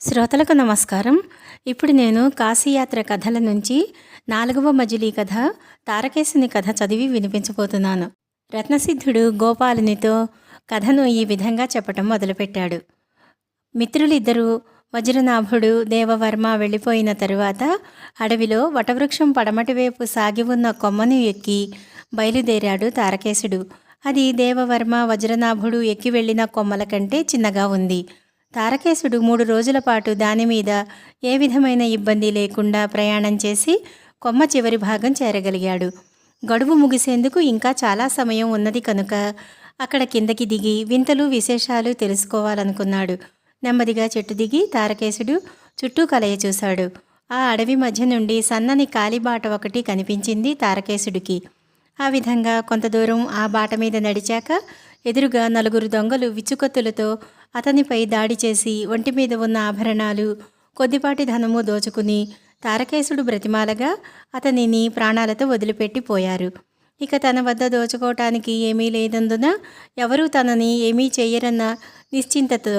శ్రోతలకు నమస్కారం. ఇప్పుడు నేను కాశీయాత్ర కథల నుంచి నాలుగవ మజిలీ కథ తారకేశుని కథ చదివి వినిపించబోతున్నాను. రత్నసిద్ధుడు గోపాలునితో కథను ఈ విధంగా చెప్పటం మొదలుపెట్టాడు. మిత్రులిద్దరూ వజ్రనాభుడు దేవవర్మ వెళ్ళిపోయిన తరువాత అడవిలో వటవృక్షం పడమటి వైపు సాగి ఉన్న కొమ్మను ఎక్కి బయలుదేరాడు తారకేశుడు. అది దేవవర్మ వజ్రనాభుడు ఎక్కి వెళ్ళిన కొమ్మల కంటే చిన్నగా ఉంది. తారకేశుడు మూడు రోజుల పాటు దాని మీద ఏ విధమైన ఇబ్బంది లేకుండా ప్రయాణం చేసి కొమ్మ చివరి భాగం చేరగలిగాడు. గడువు ముగిసేందుకు ఇంకా చాలా సమయం ఉన్నది కనుక అక్కడ కిందకి దిగి వింతలు విశేషాలు తెలుసుకోవాలనుకున్నాడు. నెమ్మదిగా చెట్టు దిగి తారకేశుడు చుట్టూ కలయ చూశాడు. ఆ అడవి మధ్య నుండి సన్నని కాలిబాట ఒకటి కనిపించింది తారకేశుడికి. ఆ విధంగా కొంత దూరం ఆ బాట మీద నడిచాక ఎదురుగా నలుగురు దొంగలు విచ్చుకత్తులతో అతనిపై దాడి చేసి ఒంటి మీద ఉన్న ఆభరణాలు కొద్దిపాటి ధనము దోచుకుని తారకేశుడు బ్రతిమాలగా అతనిని ప్రాణాలతో వదిలిపెట్టిపోయారు ఇక తన వద్ద దోచుకోవటానికి ఏమీ లేనందున ఎవరూ తనని ఏమీ చేయరన్న నిశ్చింతతో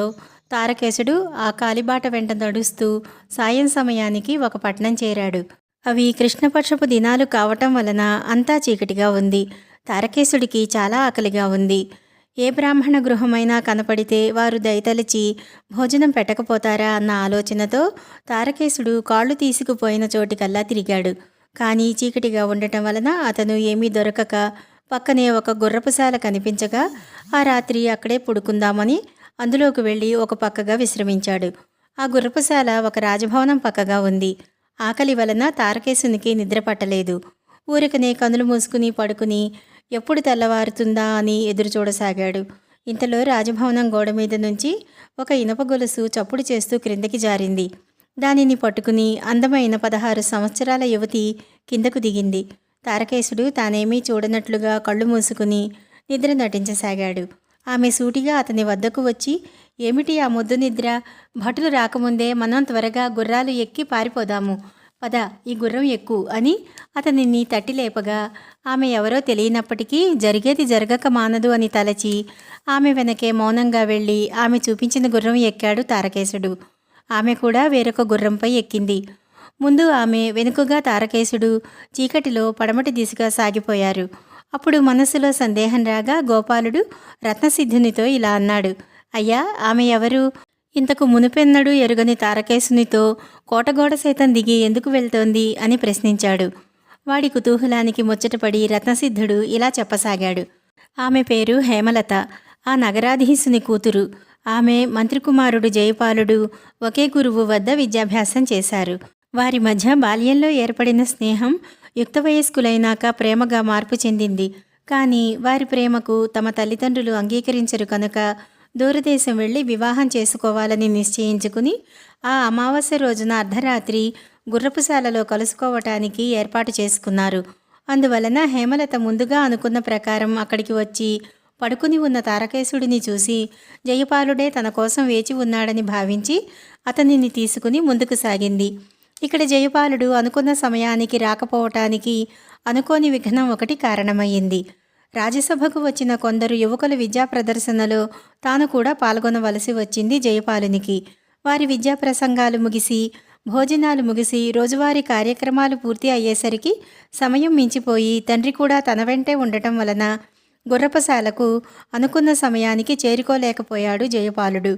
తారకేశుడు ఆ కాలిబాట వెంట నడుస్తూ సాయం సమయానికి ఒక పట్నం చేరాడు. అవి కృష్ణపక్షపు దినాలు కావటం వలన అంతా చీకటిగా ఉంది. తారకేశుడికి చాలా ఆకలిగా ఉంది. ఏ బ్రాహ్మణ గృహమైనా కనపడితే వారు దయతలిచి భోజనం పెట్టకపోతారా అన్న ఆలోచనతో తారకేశుడు కాళ్ళు తీసుకుపోయిన చోటికల్లా తిరిగాడు. కానీ చీకటిగా ఉండటం వలన అతను ఏమీ దొరకక పక్కనే ఒక గుర్రపుశాల కనిపించగా ఆ రాత్రి అక్కడే పుడుకుందామని అందులోకి వెళ్ళి ఒక పక్కగా విశ్రమించాడు. ఆ గుర్రపుశాల ఒక రాజభవనం పక్కగా ఉంది. ఆకలి వలన తారకేశునికి నిద్ర పట్టలేదు. ఊరికనే కనులు మూసుకుని పడుకుని ఎప్పుడు తెల్లవారుతుందా అని ఎదురు చూడసాగాడు. ఇంతలో రాజభవనం గోడ మీద నుంచి ఒక ఇనప గొలుసు చప్పుడు చేస్తూ క్రిందకి జారింది. దానిని పట్టుకుని అందమైన పదహారు సంవత్సరాల యువతి కిందకు దిగింది. తారకేశుడు తానేమీ చూడనట్లుగా కళ్ళు మూసుకుని నిద్ర నటించసాగాడు. ఆమె సూటిగా అతని వద్దకు వచ్చి ఏమిటి ఆ ముద్దు నిద్ర? భటులు రాకముందే మనం త్వరగా గుర్రాలు ఎక్కి పారిపోదాము. పద ఈ గుర్రం ఎక్కు అని అతనిని తట్టి లేపగా ఆమె ఎవరో తెలియనప్పటికీ జరిగేది జరగక మానదు అని తలచి ఆమె వెనకే మౌనంగా వెళ్ళి ఆమె చూపించిన గుర్రం ఎక్కాడు తారకేశుడు. ఆమె కూడా వేరొక గుర్రంపై ఎక్కింది. ముందు ఆమె వెనుకగా తారకేశుడు చీకటిలో పడమటి దిశగా సాగిపోయారు. అప్పుడు మనసులో సందేహం రాగా గోపాలుడు రత్నసిద్ధునితో ఇలా అన్నాడు అయ్యా ఆమె ఎవరు? ఇంతకు మునుపెన్నడూ ఎరుగని తారకేశునితో కోటగోడ సైతం దిగి ఎందుకు వెళ్తోంది అని ప్రశ్నించాడు. వాడి కుతూహలానికి ముచ్చటపడి రత్నసిద్ధుడు ఇలా చెప్పసాగాడు. ఆమె పేరు హేమలత. ఆ నగరాధీశుని కూతురు. ఆమె మంత్రికుమారుడు జయపాలుడు ఒకే గురువు వద్ద విద్యాభ్యాసం చేశారు. వారి మధ్య బాల్యంలో ఏర్పడిన స్నేహం యుక్త వయస్కులైనాక ప్రేమగా మార్పు చెందింది. కానీ వారి ప్రేమకు తమ తల్లిదండ్రులు అంగీకరించరు కనుక దూరదేశం వెళ్ళి వివాహం చేసుకోవాలని నిశ్చయించుకుని ఆ అమావాస్య రోజున అర్ధరాత్రి గుర్రపుశాలలో కలుసుకోవటానికి ఏర్పాటు చేసుకున్నారు. అందువలన హేమలత ముందుగా అనుకున్న ప్రకారం అక్కడికి వచ్చి పడుకుని ఉన్న తారకేశుడిని చూసి జయపాలుడే తన కోసం వేచి ఉన్నాడని భావించి అతనిని తీసుకుని ముందుకు సాగింది. ఇక్కడ జయపాలుడు అనుకున్న సమయానికి రాకపోవటానికి అనుకోని విఘ్నం ఒకటి కారణమయ్యింది. రాజ్యసభకు వచ్చిన కొందరు యువకుల విద్యా ప్రదర్శనలో తాను కూడా పాల్గొనవలసి వచ్చింది జయపాలునికి. వారి విద్యా ప్రసంగాలు ముగిసి భోజనాలు ముగిసి రోజువారీ కార్యక్రమాలు పూర్తి అయ్యేసరికి సమయం మించిపోయి తండ్రి కూడా తన వెంటే ఉండటం వలన గుర్రపశాలకు అనుకున్న సమయానికి చేరుకోలేకపోయాడు జయపాలుడు.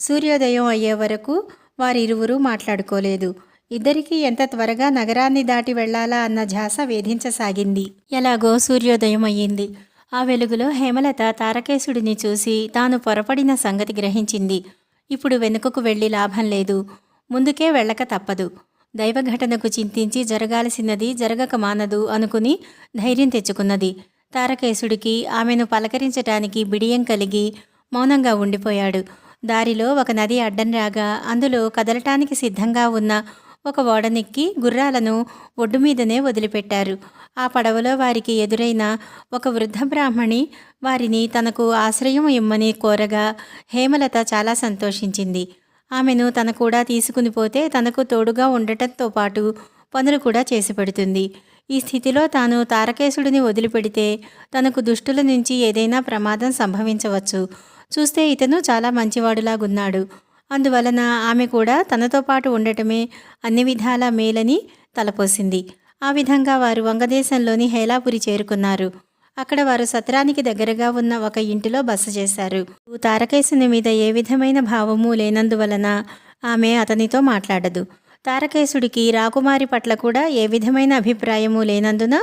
సూర్యోదయం అయ్యే వరకు వారిరువురూ మాట్లాడుకోలేదు. ఇద్దరికీ ఎంత త్వరగా నగరాన్ని దాటి వెళ్ళాలా అన్న ఝాస వేధించసాగింది. ఎలాగో సూర్యోదయం అయ్యింది. ఆ వెలుగులో హేమలత తారకేశుడిని చూసి తాను పొరపడిన సంగతి గ్రహించింది. ఇప్పుడు వెనుకకు వెళ్ళి లాభం లేదు. ముందుకే వెళ్ళక తప్పదు. దైవఘటనకు చింతించి జరగాల్సినది జరగక మానదు అనుకుని ధైర్యం తెచ్చుకున్నది. తారకేశుడికి ఆమెను పలకరించటానికి బిడియం కలిగి మౌనంగా ఉండిపోయాడు. దారిలో ఒక నది అడ్డం రాగా అందులో కదలటానికి సిద్ధంగా ఉన్న ఒక ఓడనెక్కి గుర్రాలను ఒడ్డు మీదనే వదిలిపెట్టారు. ఆ పడవలో వారికి ఎదురైన ఒక వృద్ధ బ్రాహ్మణి వారిని తనకు ఆశ్రయం ఇమ్మని కోరగా హేమలత చాలా సంతోషించింది. ఆమెను తన కూడా తీసుకుని పోతే తనకు తోడుగా ఉండటంతో పాటు పనులు కూడా చేసి పెడుతుంది. ఈ స్థితిలో తాను తారకేశుడిని వదిలిపెడితే తనకు దుష్టుల నుంచి ఏదైనా ప్రమాదం సంభవించవచ్చు. చూస్తే ఇతను చాలా మంచివాడులాగున్నాడు. అందువలన ఆమె కూడా తనతో పాటు ఉండటమే అన్ని విధాల మేలని తలపోసింది. ఆ విధంగా వారు వంగదేశంలోని హేలాపురి చేరుకున్నారు. అక్కడ వారు సత్రానికి దగ్గరగా ఉన్న ఒక ఇంటిలో బస చేశారు. తారకేశుని మీద ఏ విధమైన భావము లేనందువలన ఆమె అతనితో మాట్లాడదు. తారకేశుడికి రాకుమారి పట్ల కూడా ఏ విధమైన అభిప్రాయము లేనందున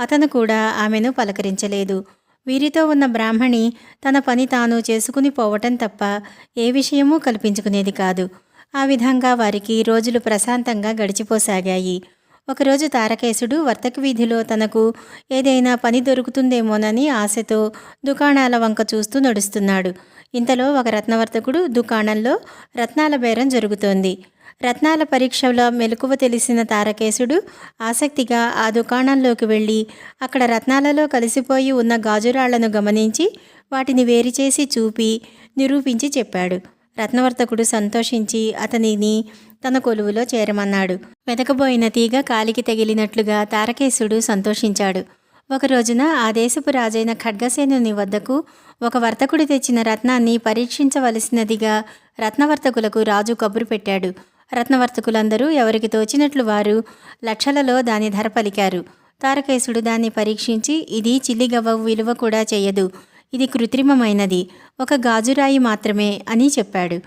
అతను కూడా ఆమెను పలకరించలేదు. వీరితో ఉన్న బ్రాహ్మణి తన పని తాను చేసుకుని పోవటం తప్ప ఏ విషయమూ కల్పించుకునేది కాదు. ఆ విధంగా వారికి రోజులు ప్రశాంతంగా గడిచిపోసాగాయి. ఒకరోజు తారకేశుడు వర్తక వీధిలో తనకు ఏదైనా పని దొరుకుతుందేమోనని ఆశతో దుకాణాల వంక చూస్తూ నడుస్తున్నాడు. ఇంతలో ఒక రత్నవర్తకుడు దుకాణంలో రత్నాల బేరం జరుగుతోంది. రత్నాల పరీక్షలో మెలకువ తెలిసిన తారకేశుడు ఆసక్తిగా ఆ దుకాణంలోకి వెళ్ళి అక్కడ రత్నాలలో కలిసిపోయి ఉన్న గాజురాళ్ళను గమనించి వాటిని వేరు చేసి చూపి నిరూపించి చెప్పాడు. రత్నవర్తకుడు సంతోషించి అతనిని తన కొలువులో చేరమన్నాడు. వెతకబోయిన తీగ కాలికి తగిలినట్లుగా తారకేశుడు సంతోషించాడు. ఒక రోజున ఆ దేశపు రాజైన ఖడ్గసేనుని వద్దకు ఒక వర్తకుడు తెచ్చిన రత్నాన్ని పరీక్షించవలసినదిగా రత్నవర్తకులకు రాజు కబురు పెట్టాడు. రత్నవర్తకులందరూ ఎవరికి తోచినట్లు వారు లక్షలలో దాని ధర పలికారు. తారకేశుడు దాన్ని పరీక్షించి ఇది చిల్లిగవ్వ విలువ కూడా చేయదు. ఇది కృత్రిమమైనది. ఒక గాజురాయి మాత్రమే అని చెప్పాడు.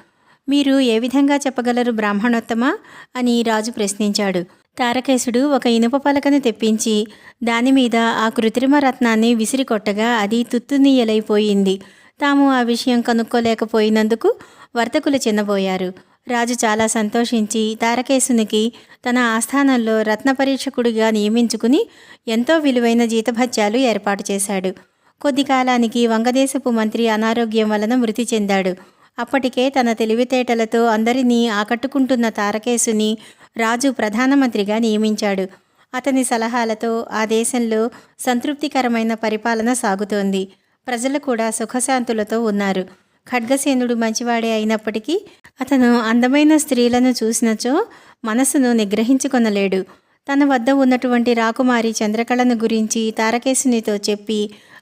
మీరు ఏ విధంగా చెప్పగలరు బ్రాహ్మణోత్తమ? అని రాజు ప్రశ్నించాడు. తారకేశుడు ఒక ఇనుప పలకను తెప్పించి దాని మీద ఆ కృత్రిమ రత్నాన్ని విసిరికొట్టగా అది తుత్తునీయలైపోయింది తాము ఆ విషయం కనుక్కోలేకపోయినందుకు వర్తకులు చిన్నబోయారు. రాజు చాలా సంతోషించి తారకేశునికి తన ఆస్థానంలో రత్న పరీక్షకుడిగా నియమించుకుని ఎంతో విలువైన జీతభత్యాలు ఏర్పాటు చేశాడు. కొద్ది కాలానికి వంగదేశపు మంత్రి అనారోగ్యం వలన మృతి చెందాడు. అప్పటికే తన తెలివితేటలతో అందరినీ ఆకట్టుకుంటున్న తారకేశుని రాజు ప్రధానమంత్రిగా నియమించాడు. అతని సలహాలతో ఆ దేశంలో సంతృప్తికరమైన పరిపాలన సాగుతోంది. ప్రజలు కూడా సుఖశాంతులతో ఉన్నారు. ఖడ్గసేనుడు మంచివాడే అయినప్పటికీ అతను అందమైన స్త్రీలను చూసినచో మనసును నిగ్రహించుకొనలేడు. తన వద్ద ఉన్నటువంటి రాకుమారి చంద్రకళను గురించి తారకేశునితో చెప్పి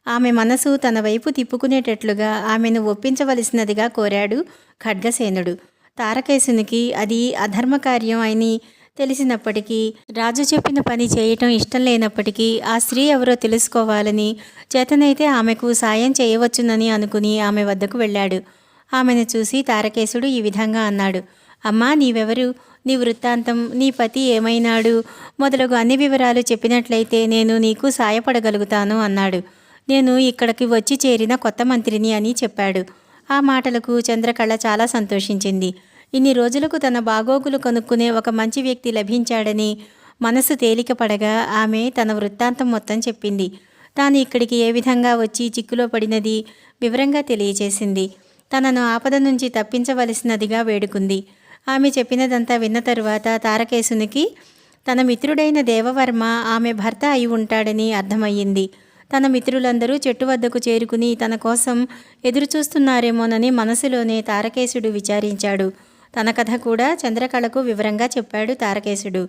ఆమె మనసు తన వైపు తిప్పుకునేటట్లుగా ఆమెను ఒప్పించవలసినదిగా కోరాడు ఖడ్గసేనుడు. తారకేశునికి అది అధర్మకార్యం అని తెలిసినప్పటికీ రాజు చెప్పిన పని చేయటం ఇష్టం లేనప్పటికీ ఆ స్త్రీ ఎవరో తెలుసుకోవాలని చేతనైతే ఆమెకు సాయం చేయవచ్చునని అనుకుని ఆమె వద్దకు వెళ్ళాడు. ఆమెను చూసి తారకేశుడు ఈ విధంగా అన్నాడు. అమ్మా నీవెవరు? నీ వృత్తాంతం నీ పతి ఏమైనాడు? మొదలగు అన్ని వివరాలు చెప్పినట్లయితే నేను నీకు సాయపడగలుగుతాను అన్నాడు. నేను ఇక్కడికి వచ్చి చేరిన కొత్త మంత్రిని అని చెప్పాడు. ఆ మాటలకు చంద్రకళ చాలా సంతోషించింది. ఇన్ని రోజులకు తన బాగోగులు కనుక్కునే ఒక మంచి వ్యక్తి లభించాడని మనసు తేలికపడగా ఆమె తన వృత్తాంతం మొత్తం చెప్పింది. తాను ఇక్కడికి ఏ విధంగా వచ్చి చిక్కులో పడినది వివరంగా తెలియజేసింది. తనను ఆపద నుంచి తప్పించవలసినదిగా వేడుకుంది. ఆమె చెప్పినదంతా విన్న తరువాత తారకేశునికి తన మిత్రుడైన దేవవర్మ ఆమె భర్త అయి ఉంటాడని అర్థమయ్యింది. తన మిత్రులందరూ చెట్టు వద్దకు చేరుకుని తన కోసం ఎదురుచూస్తున్నారేమోనని మనసులోనే తారకేశుడు విచారించాడు. తన కథ కూడా చంద్రకళకు వివరంగా చెప్పాడు తారకేశుడు.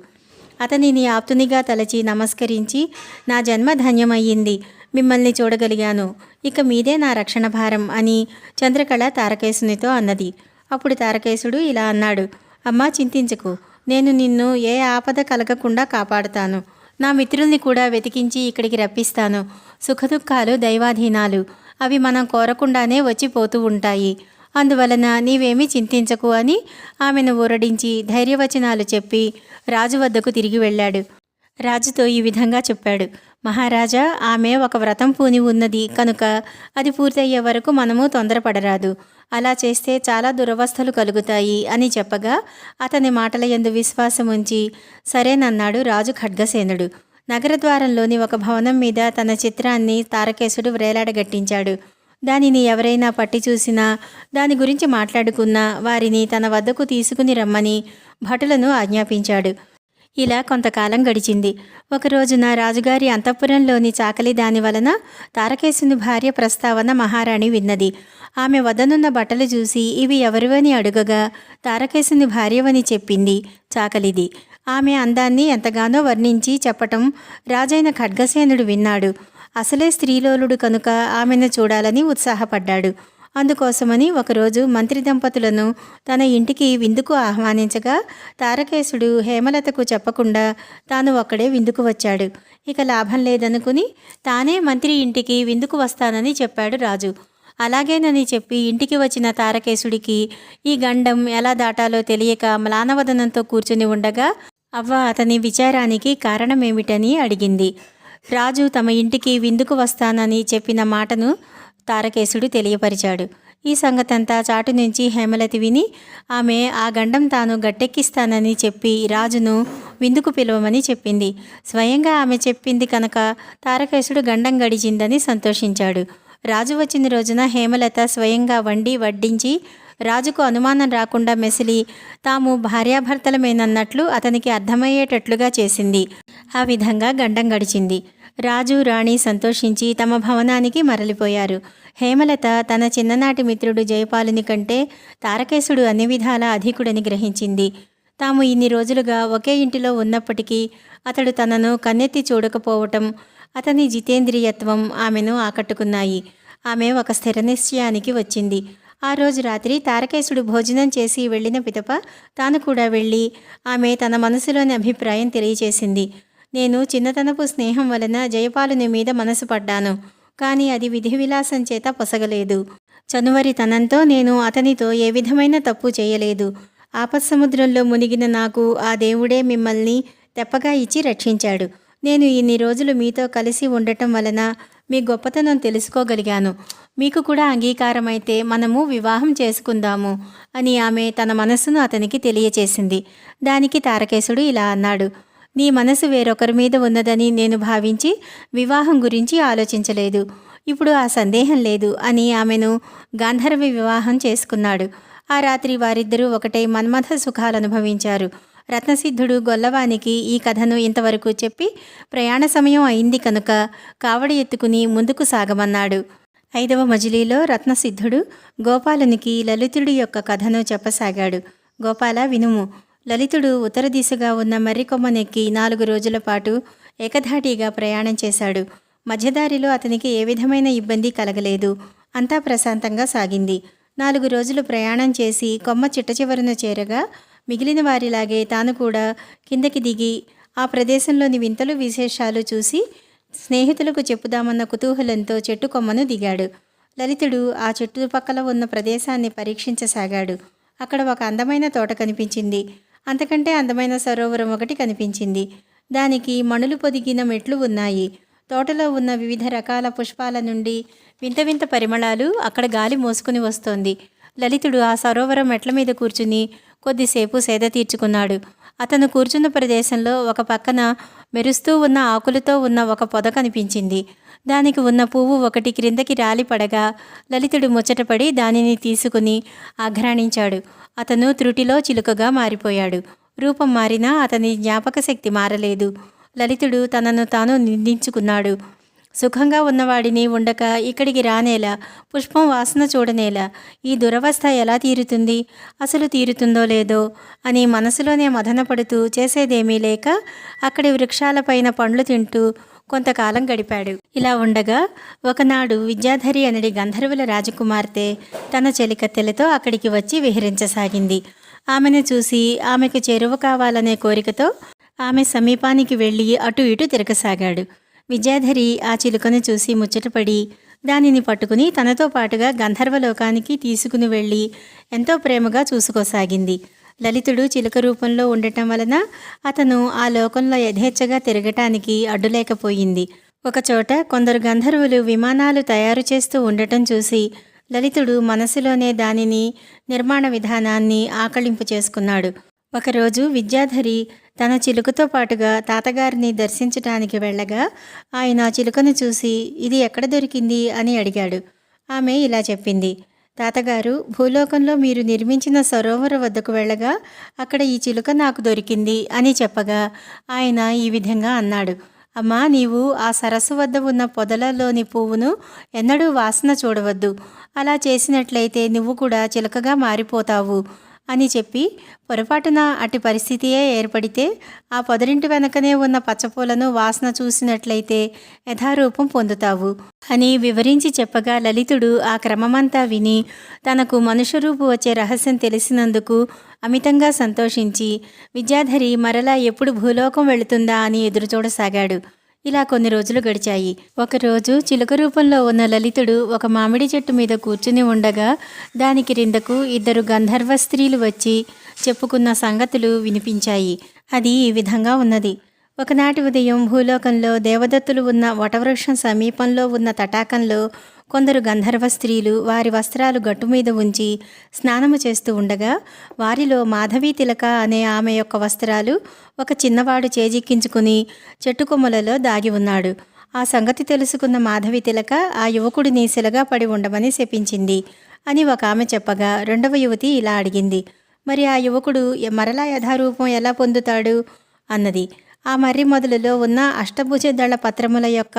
అతనిని ఆప్తునిగా తలచి నమస్కరించి నా జన్మ ధన్యమయ్యింది. మిమ్మల్ని చూడగలిగాను. ఇక మీదే నా రక్షణ భారం అని చంద్రకళ తారకేశునితో అన్నది. అప్పుడు తారకేశుడు ఇలా అన్నాడు. అమ్మా చింతించకు. నేను నిన్ను ఏ ఆపద కలగకుండా కాపాడుతాను. నా మిత్రుల్ని కూడా వెతికించి ఇక్కడికి రప్పిస్తాను. సుఖదుఖాలు దైవాధీనాలు. అవి మనం కోరకుండానే వచ్చిపోతూ ఉంటాయి. అందువలన నీవేమీ చింతించకు అని ఆమెను ఊరడించి ధైర్యవచనాలు చెప్పి రాజు వద్దకు తిరిగి వెళ్ళాడు. రాజుతో ఈ విధంగా చెప్పాడు. మహారాజా ఆమె ఒక వ్రతం పూని ఉన్నది కనుక అది పూర్తయ్యే వరకు మనము తొందరపడరాదు. అలా చేస్తే చాలా దురవస్థలు కలుగుతాయి అని చెప్పగా అతని మాటల ఎందు విశ్వాసం ఉంచి సరేనన్నాడు రాజు ఖడ్గసేనుడు. నగరద్వారంలోని ఒక భవనం మీద తన చిత్రాన్ని తారకేశుడు వ్రేలాడగట్టించాడు దానిని ఎవరైనా పట్టి చూసినా దాని గురించి మాట్లాడుకున్నా వారిని తన వద్దకు తీసుకుని రమ్మని భటులను ఆజ్ఞాపించాడు. ఇలా కొంతకాలం గడిచింది. ఒకరోజున రాజుగారి అంతఃపురంలోని చాకలి దాని వలన తారకేశుని భార్య ప్రస్తావన మహారాణి విన్నది. ఆమె వద్దనున్న బట్టలు చూసి ఇవి ఎవరివని అడుగగా తారకేశుని భార్యవని చెప్పింది చాకలిది. ఆమె అందాన్ని ఎంతగానో వర్ణించి చెప్పటం రాజైన ఖడ్గసేనుడు విన్నాడు. అసలే స్త్రీలోలుడు కనుక ఆమెను చూడాలని ఉత్సాహపడ్డాడు. అందుకోసమని ఒకరోజు మంత్రి దంపతులను తన ఇంటికి విందుకు ఆహ్వానించగా తారకేశుడు హేమలతకు చెప్పకుండా తాను ఒక్కడే విందుకు వచ్చాడు. ఇక లాభం లేదనుకుని తానే మంత్రి ఇంటికి విందుకు వస్తానని చెప్పాడు రాజు. అలాగేనని చెప్పి ఇంటికి వచ్చిన తారకేశుడికి ఈ గండం ఎలా దాటాలో తెలియక మ్లానవదనంతో కూర్చుని ఉండగా అవ్వ అతని విచారానికి కారణమేమిటని అడిగింది. రాజు తమ ఇంటికి విందుకు వస్తానని చెప్పిన మాటను తారకేశుడు తెలియపరిచాడు. ఈ సంగతంతా చాటు నుంచి హేమలతి విని ఆమె ఆ గండం తాను గట్టెక్కిస్తానని చెప్పి రాజును విందుకు పిలవమని చెప్పింది. స్వయంగా ఆమె చెప్పింది కనుక తారకేశుడు గండం గడిచిందని సంతోషించాడు. రాజు వచ్చిన రోజున హేమలత స్వయంగా వండి వడ్డించి రాజుకు అనుమానం రాకుండా మెసిలి తాము భార్యాభర్తలమేనన్నట్లు అతనికి అర్థమయ్యేటట్లుగా చేసింది. ఆ విధంగా గండం గడిచింది. రాజు రాణి సంతోషించి తమ భవనానికి మరలిపోయారు. హేమలత తన చిన్ననాటి మిత్రుడు జయపాలుని కంటే తారకేశుడు అన్ని విధాల అధికుడని గ్రహించింది. తాము ఇన్ని రోజులుగా ఒకే ఇంటిలో ఉన్నప్పటికీ అతడు తనను కన్నెత్తి చూడకపోవటం అతని జితేంద్రియత్వం ఆమెను ఆకట్టుకున్నాయి. ఆమె ఒక స్థిర నిశ్చయానికి వచ్చింది. ఆ రోజు రాత్రి తారకేశుడు భోజనం చేసి వెళ్ళిన పిదప తాను కూడా వెళ్ళి ఆమె తన మనసులోని అభిప్రాయం తెలియచేసింది. నేను చిన్నతనపు స్నేహం వలన జయపాలుని మీద మనసు పడ్డాను. కానీ అది విధి విలాసం చేత పొసగలేదు. చనువరితనంతో నేను అతనితో ఏ విధమైన తప్పు చేయలేదు. ఆపత్సముద్రంలో మునిగిన నాకు ఆ దేవుడే మిమ్మల్ని తెప్పగా ఇచ్చి రక్షించాడు. నేను ఇన్ని రోజులు మీతో కలిసి ఉండటం వలన మీ గొప్పతనం తెలుసుకోగలిగాను. మీకు కూడా అంగీకారమైతే మనము వివాహం చేసుకుందాము అని ఆమె తన మనస్సును అతనికి తెలియచేసింది. దానికి తారకేశుడు ఇలా అన్నాడు. నీ మనసు వేరొకరి మీద ఉన్నదని నేను భావించి వివాహం గురించి ఆలోచించలేదు. ఇప్పుడు ఆ సందేహం లేదు అని ఆమెను గాంధర్వ వివాహం చేసుకున్నాడు. ఆ రాత్రి వారిద్దరూ ఒకటే మన్మథ సుఖాలు అనుభవించారు. రత్నసిద్ధుడు గొల్లవానికి ఈ కథను ఇంతవరకు చెప్పి ప్రయాణ సమయం అయింది కనుక కావడి ఎత్తుకుని ముందుకు సాగమన్నాడు. ఐదవ మజిలీలో రత్నసిద్ధుడు గోపాలునికి లలితుడి యొక్క కథను చెప్పసాగాడు. గోపాల వినుము. లలితుడు ఉత్తర దిశగా ఉన్న మర్రికొమ్మనెక్కి నాలుగు రోజుల పాటు ఏకధాటిగా ప్రయాణం చేశాడు. మధ్యదారిలో అతనికి ఏ విధమైన ఇబ్బంది కలగలేదు. అంతా ప్రశాంతంగా సాగింది. నాలుగు రోజులు ప్రయాణం చేసి కొమ్మ చిట్ట చివరన చేరగా మిగిలిన వారిలాగే తాను కూడా కిందకి దిగి ఆ ప్రదేశంలోని వింతలు విశేషాలు చూసి స్నేహితులకు చెప్పుదామన్న కుతూహలంతో చెట్టు కొమ్మను దిగాడు. లలితుడు ఆ చుట్టుపక్కల ఉన్న ప్రదేశాన్ని పరీక్షించసాగాడు. అక్కడ ఒక అందమైన తోట కనిపించింది. అంతకంటే అందమైన సరోవరం ఒకటి కనిపించింది. దానికి మణులు పొదిగిన మెట్లు ఉన్నాయి. తోటలో ఉన్న వివిధ రకాల పుష్పాల నుండి వింత వింత పరిమళాలు అక్కడ గాలి మోసుకుని వస్తోంది. లలితుడు ఆ సరోవరం మెట్ల మీద కూర్చుని కొద్దిసేపు సేద తీర్చుకున్నాడు. అతను కూర్చున్న ప్రదేశంలో ఒక పక్కన మెరుస్తూ ఉన్న ఆకులతో ఉన్న ఒక పొద కనిపించింది. దానికి ఉన్న పువ్వు ఒకటి క్రిందకి రాలి పడగా లలితుడు ముచ్చటపడి దానిని తీసుకుని ఆఘ్రాణించాడు. అతను త్రుటిలో చిలుకగా మారిపోయాడు. రూపం మారినా అతని జ్ఞాపక శక్తి మారలేదు. లలితుడు తనను తాను నిందించుకున్నాడు. సుఖంగా ఉన్నవాడిని ఉండక ఇక్కడికి రానేలా పుష్పం వాసన చూడనేలా ఈ దురవస్థ ఎలా తీరుతుంది అసలు తీరుతుందో లేదో అని మనసులోనే మదనపడుతూ చేసేదేమీ లేక అక్కడి వృక్షాలపైన పండ్లు తింటూ కొంతకాలం గడిపాడు. ఇలా ఉండగా ఒకనాడు విద్యాధరి అనడి గంధర్వుల రాజకుమార్తె తన చెలికత్తెలతో అక్కడికి వచ్చి విహరించసాగింది. ఆమెను చూసి ఆమెకు చెరువు కావాలనే కోరికతో ఆమె సమీపానికి వెళ్ళి అటు ఇటు తిరగసాగాడు. విద్యాధరి ఆ చిలుకను చూసి ముచ్చటపడి దానిని పట్టుకుని తనతో పాటుగా గంధర్వలోకానికి తీసుకుని వెళ్ళి ఎంతో ప్రేమగా చూసుకోసాగింది. లలితుడు చిలుక రూపంలో ఉండటం వలన అతను ఆ లోకంలో యథేచ్ఛగా తిరగటానికి అడ్డులేకపోయింది. ఒకచోట కొందరు గంధర్వులు విమానాలు తయారు చేస్తూ ఉండటం చూసి లలితుడు మనసులోనే దానిని నిర్మాణ విధానాన్ని ఆకళింపు చేసుకున్నాడు. ఒకరోజు విద్యాధరి తన చిలుకతో పాటుగా తాతగారిని దర్శించటానికి వెళ్ళగా ఆయన చిలుకను చూసి ఇది ఎక్కడ దొరికింది? అని అడిగాడు. ఆమె ఇలా చెప్పింది తాతగారు భూలోకంలో మీరు నిర్మించిన సరోవర వద్దకు వెళ్ళగా అక్కడ ఈ చిలుక నాకు దొరికింది అని చెప్పగా ఆయన ఈ విధంగా అన్నాడు అమ్మా నీవు ఆ సరస్సు వద్ద ఉన్న పొదలలోని పువ్వును ఎన్నడూ వాసన చూడవద్దు. అలా చేసినట్లయితే నువ్వు కూడా చిలకగా మారిపోతావు. అని చెప్పి పొరపాటున అటు పరిస్థితియే ఏర్పడితే ఆ పొదరింటి వెనకనే ఉన్న పచ్చపూలను వాసన చూసినట్లయితే యథారూపం పొందుతావు అని వివరించి చెప్పగా లలితుడు ఆ క్రమమంతా విని తనకు మనుష్యరూపు వచ్చే రహస్యం తెలిసినందుకు అమితంగా సంతోషించి విద్యాధరి మరలా ఎప్పుడు భూలోకం వెళుతుందా అని ఎదురుచూడసాగాడు. ఇలా కొన్ని రోజులు గడిచాయి. ఒకరోజు చిలుక రూపంలో ఉన్న లలితుడు ఒక మామిడి చెట్టు మీద కూర్చుని ఉండగా దాని క్రిందకు ఇద్దరు గంధర్వ స్త్రీలు వచ్చి చెప్పుకున్న సంగతులు వినిపించాయి. అది ఈ విధంగా ఉన్నది. ఒకనాటి ఉదయం భూలోకంలో దేవదత్తులు ఉన్న వటవృక్షం సమీపంలో ఉన్న తటాకంలో కొందరు గంధర్వ స్త్రీలు వారి వస్త్రాలు గట్టు మీద ఉంచి స్నానము చేస్తూ ఉండగా వారిలో మాధవీ తిలక అనే ఆమె యొక్క వస్త్రాలు ఒక చిన్నవాడు చేజిక్కించుకుని చెట్టు కొమ్మలలో దాగి ఉన్నాడు. ఆ సంగతి తెలుసుకున్న మాధవి తిలక ఆ యువకుడిని శిలగా పడి ఉండమని శపించింది అని ఒక ఆమె చెప్పగా రెండవ యువతి ఇలా అడిగింది మరి ఆ యువకుడు మరలా యథారూపం ఎలా పొందుతాడు? అన్నది. ఆ మర్రి మొదలులో ఉన్న అష్టభుజ దళ పత్రముల యొక్క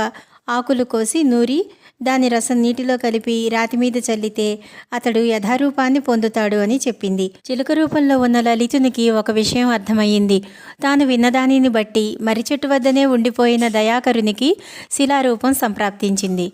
ఆకులు కోసి నూరి దాని రసం నీటిలో కలిపి రాతి మీద చల్లితే అతడు యథారూపాన్ని పొందుతాడు అని చెప్పింది. చిలుక రూపంలో ఉన్న లలితునికి ఒక విషయం అర్థమయ్యింది. తాను విన్నదానిని బట్టి మరి చెట్టు వద్దనే ఉండిపోయిన దయాకరునికి శిలారూపం సంప్రాప్తించింది.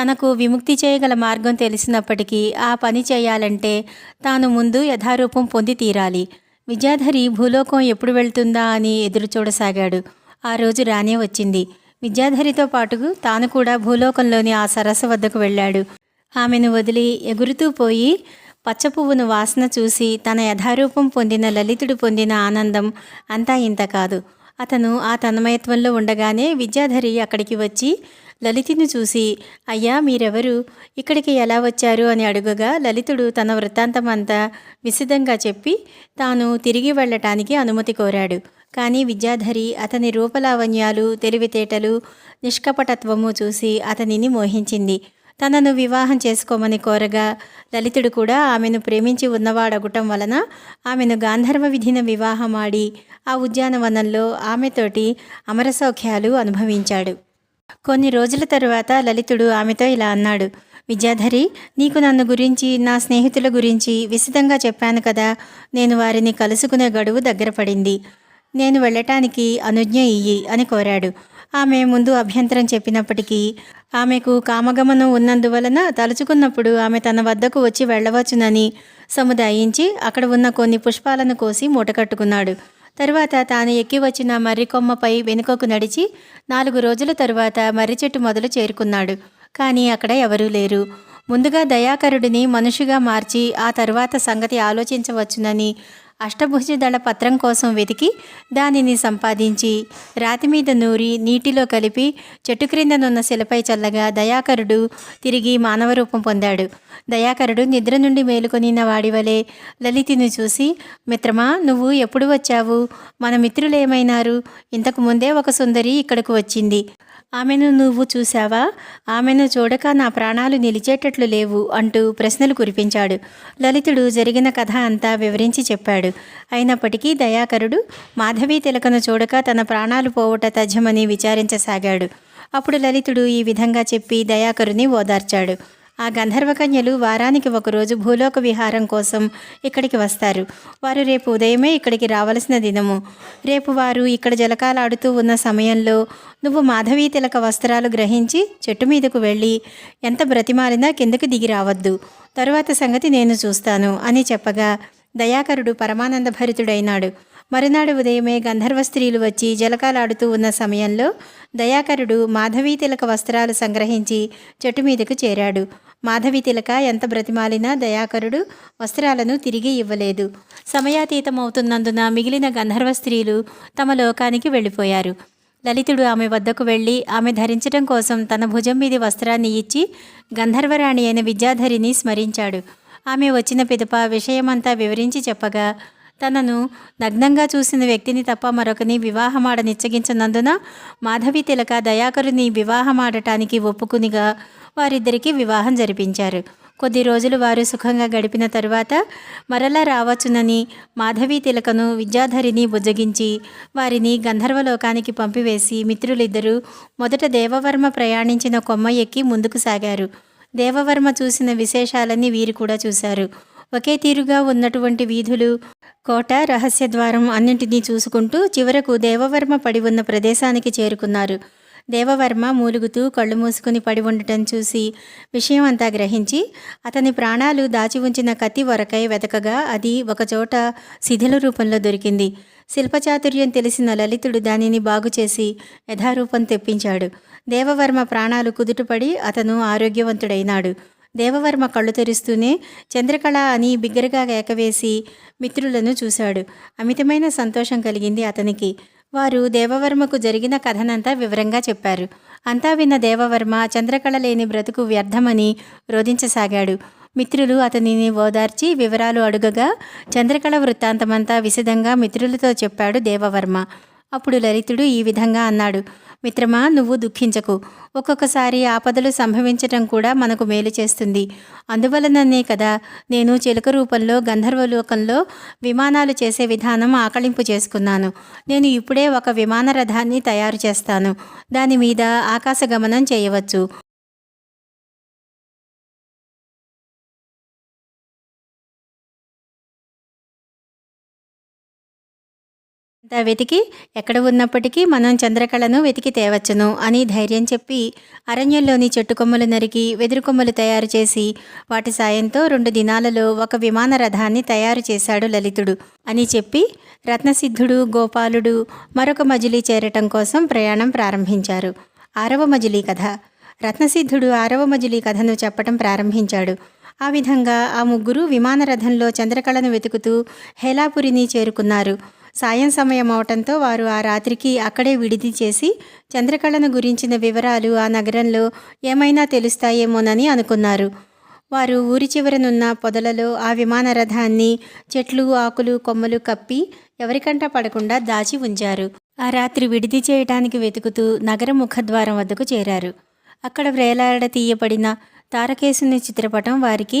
తనకు విముక్తి చేయగల మార్గం తెలిసినప్పటికీ ఆ పని చేయాలంటే తాను ముందు యథారూపం పొంది తీరాలి. విద్యాధరి భూలోకం ఎప్పుడు వెళ్తుందా అని ఎదురుచూడసాగాడు. ఆ రోజు రానే వచ్చింది. విద్యాధరితో పాటు తాను కూడా భూలోకంలోని ఆ సరస్సు వద్దకు వెళ్ళాడు. ఆమెను వదిలి ఎగురుతూ పోయి పచ్చ పువ్వును వాసన చూసి తన యథారూపం పొందిన లలితుడు పొందిన ఆనందం అంతా ఇంత కాదు. అతను ఆ తన్మయత్వంలో ఉండగానే విద్యాధరి అక్కడికి వచ్చి లలితిని చూసి అయ్యా మీరెవరు? ఇక్కడికి ఎలా వచ్చారు? అని అడుగగా లలితుడు తన వృత్తాంతం అంతా విశదంగా చెప్పి తాను తిరిగి వెళ్ళటానికి అనుమతి కోరాడు. కానీ విద్యాధరి అతని రూపలావణ్యాలు తెలివితేటలు నిష్కపటత్వము చూసి అతనిని మోహించింది. తనను వివాహం చేసుకోమని కోరగా లలితుడు కూడా ఆమెను ప్రేమించి ఉన్నవాడగటం వలన ఆమెను గాంధర్వ విధిన వివాహమాడి ఆ ఉద్యానవనంలో ఆమెతోటి అమరసౌఖ్యాలు అనుభవించాడు. కొన్ని రోజుల తరువాత లలితుడు ఆమెతో ఇలా అన్నాడు. విద్యాధరి నీకు నన్ను గురించి నా స్నేహితుల గురించి విశదంగా చెప్పాను కదా. నేను వారిని కలుసుకునే గడువు దగ్గర పడింది. నేను వెళ్ళటానికి అనుజ్ఞ ఇయ్యి అని కోరాడు. ఆమె ముందు అభ్యంతరం చెప్పినప్పటికీ ఆమెకు కామగమనం ఉన్నందువలన తలుచుకున్నప్పుడు ఆమె తన వద్దకు వచ్చి వెళ్ళవచ్చునని సముదాయించి అక్కడ ఉన్న కొన్ని పుష్పాలను కోసి మూటకట్టుకున్నాడు తరువాత తాను ఎక్కి వచ్చిన మర్రి కొమ్మపై వెనుకకు నడిచి నాలుగు రోజుల తరువాత మర్రి చెట్టు మొదలు చేరుకున్నాడు. కానీ అక్కడ ఎవరూ లేరు. ముందుగా దయాకరుడిని మనుషుగా మార్చి ఆ తరువాత సంగతి ఆలోచించవచ్చునని అష్టభుజదళ పత్రం కోసం వెతికి దానిని సంపాదించి రాతి మీద నూరి నీటిలో కలిపి చెట్టు క్రిందనున్న శిలపై చల్లగా దయాకరుడు తిరిగి మానవ రూపం పొందాడు. దయాకరుడు నిద్ర నుండి మేలుకొనిన వాడివలే లలితిని చూసి మిత్రమా నువ్వు ఎప్పుడు వచ్చావు? మన మిత్రులు ఏమైనారు? ఇంతకు ముందే ఒక సుందరి ఇక్కడకు వచ్చింది. ఆమెను నువ్వు చూశావా? ఆమెను చూడక నా ప్రాణాలు నిలిచేటట్లు లేవు అంటూ ప్రశ్నలు కురిపించాడు. లలితుడు జరిగిన కథ అంతా వివరించి చెప్పాడు. అయినప్పటికీ దయాకరుడు మాధవీ తిలకను చూడక తన ప్రాణాలు పోవట తథ్యమని విచారించసాగాడు. అప్పుడు లలితుడు ఈ విధంగా చెప్పి దయాకరుని ఓదార్చాడు. ఆ గంధర్వకన్యలు వారానికి ఒకరోజు భూలోక విహారం కోసం ఇక్కడికి వస్తారు. వారు రేపు ఉదయమే ఇక్కడికి రావలసిన దినము. రేపు వారు ఇక్కడ జలకాలాడుతూ ఉన్న సమయంలో నువ్వు మాధవీ తిలక వస్త్రాలు గ్రహించి చెట్టు మీదకు వెళ్ళి ఎంత బ్రతిమాలినా కిందకు దిగి రావద్దు. తరువాత సంగతి నేను చూస్తాను అని చెప్పగా దయాకరుడు పరమానంద భరితుడైనాడు. మరునాడు ఉదయమే గంధర్వ స్త్రీలు వచ్చి జలకాలాడుతూ ఉన్న సమయంలో దయాకరుడు మాధవీ తిలక వస్త్రాలు సంగ్రహించి చెట్టు మీదకు చేరాడు. మాధవి తిలక ఎంత బ్రతిమాలినా దయాకరుడు వస్త్రాలను తిరిగి ఇవ్వలేదు. సమయాతీతమవుతున్నందున మిగిలిన గంధర్వ స్త్రీలు తమ లోకానికి వెళ్ళిపోయారు. లలితుడు ఆమె వద్దకు వెళ్ళి ఆమె ధరించడం కోసం తన భుజం మీది వస్త్రాన్ని ఇచ్చి గంధర్వరాణి అయిన విద్యాధరిని స్మరించాడు. ఆమె వచ్చిన పిదప విషయమంతా వివరించి చెప్పగా తనను నగ్నంగా చూసిన వ్యక్తిని తప్ప మరొకని వివాహమాడ నిచ్చగించినందున మాధవి తిలక దయాకరుని వివాహమాడటానికి ఒప్పుకునిగా వారిద్దరికీ వివాహం జరిపించారు. కొద్ది రోజులు వారు సుఖంగా గడిపిన తరువాత మరలా రావచ్చునని మాధవీ తిలకను విద్యాధరిని బుజ్జగించి వారిని గంధర్వలోకానికి పంపివేసి మిత్రులిద్దరూ మొదట దేవవర్మ ప్రయాణించిన కొమ్మ ఎక్కి ముందుకు సాగారు. దేవవర్మ చూసిన విశేషాలన్నీ వీరు కూడా చూశారు. ఒకే తీరుగా ఉన్నటువంటి వీధులు కోట రహస్య ద్వారం అన్నింటినీ చూసుకుంటూ చివరకు దేవవర్మ పడి ఉన్న ప్రదేశానికి చేరుకున్నారు. దేవవర్మ మూలుగుతూ కళ్ళు మూసుకుని పడి ఉండటం చూసి విషయం అంతా గ్రహించి అతని ప్రాణాలు దాచి ఉంచిన కత్తి వరకై వెతకగా అది ఒకచోట శిథిల రూపంలో దొరికింది. శిల్పచాతుర్యం తెలిసిన లలితుడు దానిని బాగుచేసి యథారూపం తెప్పించాడు. దేవవర్మ ప్రాణాలు కుదుటపడి అతను ఆరోగ్యవంతుడైనాడు. దేవవర్మ కళ్ళు తెరుస్తూనే చంద్రకళ అని బిగ్గరగా ఏకవేసి మిత్రులను చూశాడు. అమితమైన సంతోషం కలిగింది అతనికి. వారు దేవవర్మకు జరిగిన కథనంతా వివరంగా చెప్పారు. అంతా విన్న దేవవర్మ చంద్రకళ లేని బ్రతుకు వ్యర్థమని రోధించసాగాడు. మిత్రులు అతనిని ఓదార్చి వివరాలు అడుగగా చంద్రకళ వృత్తాంతమంతా విశదంగా మిత్రులతో చెప్పాడు దేవవర్మ. అప్పుడు లలితుడు ఈ విధంగా అన్నాడు. మిత్రమా నువ్వు దుఃఖించకు. ఒక్కొక్కసారి ఆపదలు సంభవించటం కూడా మనకు మేలు చేస్తుంది. అందువలననే కదా నేను చిలుక రూపంలో గంధర్వలోకంలో విమానాలు చేసే విధానం ఆకళింపు చేసుకున్నాను. నేను ఇప్పుడే ఒక విమాన రథాన్ని తయారు చేస్తాను. దాని మీద ఆకాశగమనం చేయవచ్చు. అంతా వెతికి ఎక్కడ ఉన్నప్పటికీ మనం చంద్రకళను వెతికి తేవచ్చును అని ధైర్యం చెప్పి అరణ్యంలోని చెట్టు కొమ్మలు నరికి వెదురు కొమ్మలు తయారు చేసి వాటి సాయంతో రెండు దినాలలో ఒక విమాన రథాన్ని తయారు చేశాడు లలితుడు అని చెప్పి రత్నసిద్ధుడు గోపాలుడు మరొక మజిలీ చేరటం కోసం ప్రయాణం ప్రారంభించారు. ఆరవ మజిలీ కథ. రత్నసిద్ధుడు ఆరవ మజిలీ కథను చెప్పటం ప్రారంభించాడు. ఆ విధంగా ఆ ముగ్గురు విమాన రథంలో చంద్రకళను వెతుకుతూ హేలాపురిని చేరుకున్నారు. సాయం సమయం అవటంతో వారు ఆ రాత్రికి అక్కడే విడిది చేసి చంద్రకళను గురించిన వివరాలు ఆ నగరంలో ఏమైనా తెలుస్తాయేమోనని అనుకున్నారు. వారు ఊరి చివరనున్న పొదలలో ఆ విమాన రథాన్ని చెట్లు ఆకులు కొమ్మలు కప్పి ఎవరికంట పడకుండా దాచి ఉంచారు. ఆ రాత్రి విడిది చేయటానికి వెతుకుతూ నగర ముఖద్వారం వద్దకు చేరారు. అక్కడ వ్రేలాడ తీయబడిన తారకేశుని చిత్రపటం వారికి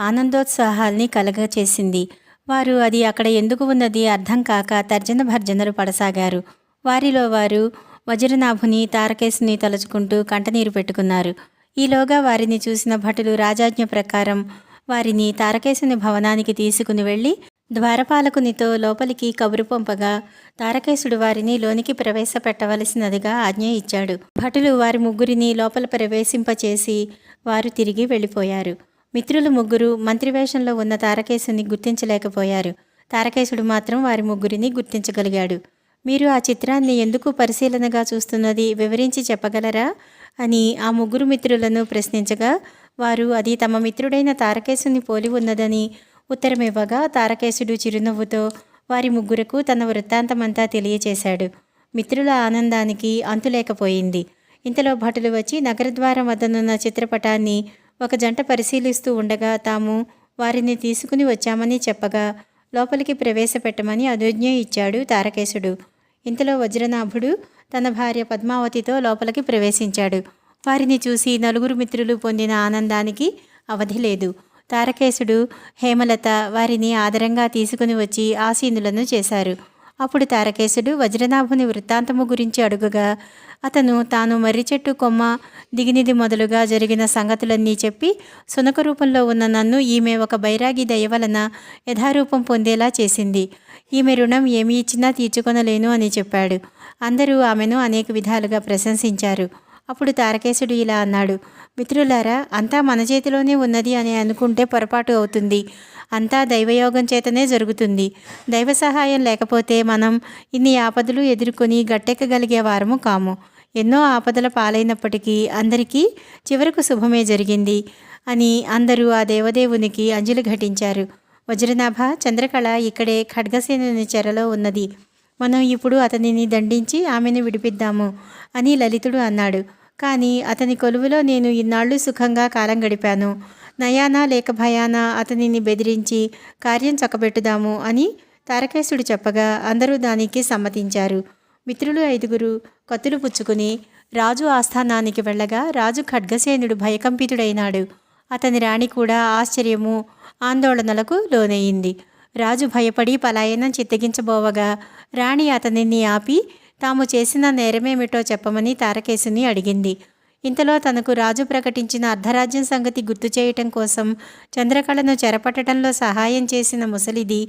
ఆనందోత్సాహాల్ని కలగచేసింది వారు అది అక్కడ ఎందుకు ఉన్నది అర్థం కాక తర్జన భర్జనలు పడసాగారు. వారిలో వారు వజ్రనాభుని తారకేశుని తలుచుకుంటూ కంటనీరు పెట్టుకున్నారు. ఈలోగా వారిని చూసిన భటులు రాజాజ్ఞ ప్రకారం వారిని తారకేశుని భవనానికి తీసుకుని వెళ్ళి ద్వారపాలకునితో లోపలికి కబురు పంపగా తారకేశుడు వారిని లోనికి ప్రవేశపెట్టవలసినదిగా ఆజ్ఞ ఇచ్చాడు. భటులు వారి ముగ్గురిని లోపల ప్రవేశింపచేసి వారు తిరిగి వెళ్ళిపోయారు. మిత్రులు ముగ్గురు మంత్రివేషంలో ఉన్న తారకేశుని గుర్తించలేకపోయారు. తారకేశుడు మాత్రం వారి ముగ్గురిని గుర్తించగలిగాడు. మీరు ఆ చిత్రాన్ని ఎందుకు పరిశీలనగా చూస్తున్నది వివరించి చెప్పగలరా? అని ఆ ముగ్గురు మిత్రులను ప్రశ్నించగా వారు అది తమ మిత్రుడైన తారకేశుని పోలి ఉన్నదని ఉత్తరమివ్వగా తారకేశుడు చిరునవ్వుతో వారి ముగ్గురకు తన వృత్తాంతమంతా తెలియచేశాడు. మిత్రుల ఆనందానికి అంతులేకపోయింది. ఇంతలో భటులు వచ్చి నగరద్వారం వద్దనున్న చిత్రపటాన్ని ఒక జంట పరిశీలిస్తూ ఉండగా తాము వారిని తీసుకుని వచ్చామని చెప్పగా లోపలికి ప్రవేశపెట్టమని అనుజ్ఞ ఇచ్చాడు తారకేశుడు. ఇంతలో వజ్రనాభుడు తన భార్య పద్మావతితో లోపలికి ప్రవేశించాడు. వారిని చూసి నలుగురు మిత్రులు పొందిన ఆనందానికి అవధి లేదు. తారకేశుడు హేమలత వారిని ఆదరంగా తీసుకుని వచ్చి ఆసీనులను చేశారు. అప్పుడు తారకేశుడు వజ్రనాభుని వృత్తాంతము గురించి అడుగగా అతను తాను మర్రి చెట్టు కొమ్మ దిగినిది మొదలుగా జరిగిన సంగతులన్నీ చెప్పి సునక రూపంలో ఉన్న నన్ను ఈమె ఒక బైరాగి దయ వలన యథారూపం పొందేలా చేసింది. ఈమె రుణం ఏమి ఇచ్చినా తీర్చుకొనలేను అని చెప్పాడు. అందరూ ఆమెను అనేక విధాలుగా ప్రశంసించారు. అప్పుడు తారకేశుడు ఇలా అన్నాడు మిత్రులారా అంతా మన చేతిలోనే ఉన్నది అని అనుకుంటే పొరపాటు అవుతుంది. అంతా దైవయోగం చేతనే జరుగుతుంది. దైవ సహాయం లేకపోతే మనం ఇన్ని ఆపదలు ఎదుర్కొని గట్టెక్కగలిగే వారము కాము. ఎన్నో ఆపదల పాలైనప్పటికీ అందరికీ చివరకు శుభమే జరిగింది అని అందరూ ఆ దేవదేవునికి అంజలి ఘటించారు. వజ్రనాభ చంద్రకళ ఇక్కడే ఖడ్గసేనుని చెరలో ఉన్నది. మనం ఇప్పుడు అతనిని దండించి ఆమెను విడిపిద్దాము అని లలితుడు అన్నాడు. కానీ అతని కొలువులో నేను ఇన్నాళ్ళు సుఖంగా కాలం గడిపాను. నయానా లేక భయానా అతనిని బెదిరించి కార్యం చక్కబెట్టుదాము అని తారకేశుడు చెప్పగా అందరూ దానికి సమ్మతించారు. మిత్రులు ఐదుగురు కత్తులు పుచ్చుకుని రాజు ఆస్థానానికి వెళ్ళగా రాజు ఖడ్గసేనుడు భయకంపితుడైనాడు. అతని రాణి కూడా ఆశ్చర్యము ఆందోళనలకు లోనయ్యింది రాజు భయపడి పలాయనం చిత్తగించబోవగా రాణి అతనిని ఆపి తాము చేసిన నేరమేమిటో చెప్పమని తారకేశుని అడిగింది. ఇంతలో తనకు రాజు ప్రకటించిన అర్ధరాజ్యం సంగతి గుర్తు చేయటం కోసం చంద్రకళను చెరపట్టడంలో సహాయం చేసిన ముసలిది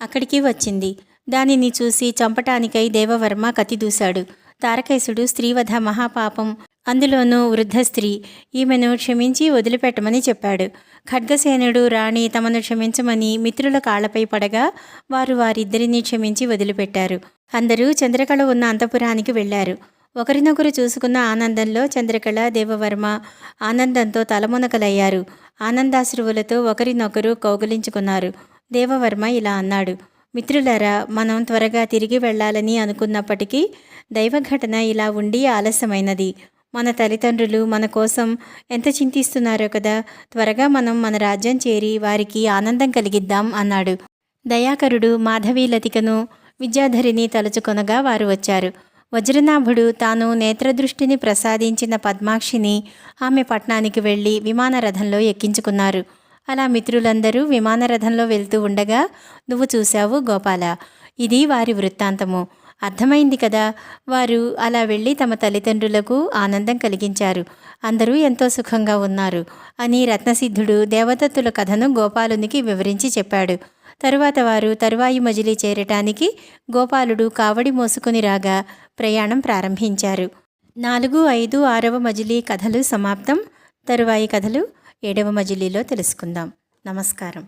అక్కడికి వచ్చింది. దానిని చూసి చంపటానికై దేవవర్మ కతిదూశాడు తారకేశుడు స్త్రీవధ మహాపాపం అందులోనూ వృద్ధ స్త్రీ ఈమెను క్షమించి వదిలిపెట్టమని చెప్పాడు. ఖడ్గసేనుడు రాణి తమను క్షమించమని మిత్రుల కాళ్ళపై పడగా వారు వారిద్దరినీ క్షమించి వదిలిపెట్టారు. అందరూ చంద్రకళ ఉన్న అంతపురానికి వెళ్ళారు ఒకరినొకరు చూసుకున్న ఆనందంలో చంద్రకళ దేవవర్మ ఆనందంతో తలమునకలయ్యారు. ఆనందాశ్రువులతో ఒకరినొకరు కౌగులించుకున్నారు. దేవవర్మ ఇలా అన్నాడు మిత్రులారా మనం త్వరగా తిరిగి వెళ్ళాలని అనుకున్నప్పటికీ దైవఘటన ఇలా ఉండి ఆలస్యమైనది. మన తల్లిదండ్రులు మన కోసం ఎంత చింతిస్తున్నారో కదా త్వరగా మనం మన రాజ్యం చేరి వారికి ఆనందం కలిగిద్దాం అన్నాడు. దయాకరుడు మాధవీ లతికను విద్యాధరిని తలుచుకొనగా వారు వచ్చారు. వజ్రనాభుడు తాను నేత్రదృష్టిని ప్రసాదించిన పద్మాక్షిని ఆమె పట్నానికి వెళ్ళి విమానరథంలో ఎక్కించుకున్నారు. అలా మిత్రులందరూ విమానరథంలో వెళ్తూ ఉండగా నువ్వు చూశావు గోపాల ఇది వారి వృత్తాంతము. అర్థమైంది కదా. వారు అలా వెళ్ళి తమ తల్లిదండ్రులకు ఆనందం కలిగించారు. అందరూ ఎంతో సుఖంగా ఉన్నారు. అని రత్నసిద్ధుడు దేవదత్తుల కథను గోపాలునికి వివరించి చెప్పాడు. తరువాత వారు తరువాయి మజిలీ చేరటానికి గోపాలుడు కావడి మోసుకుని రాగా ప్రయాణం ప్రారంభించారు. నాలుగు ఐదు ఆరవ మజిలీ కథలు సమాప్తం. తరువాయి కథలు ఏడవ మజిలీలో తెలుసుకుందాం. నమస్కారం.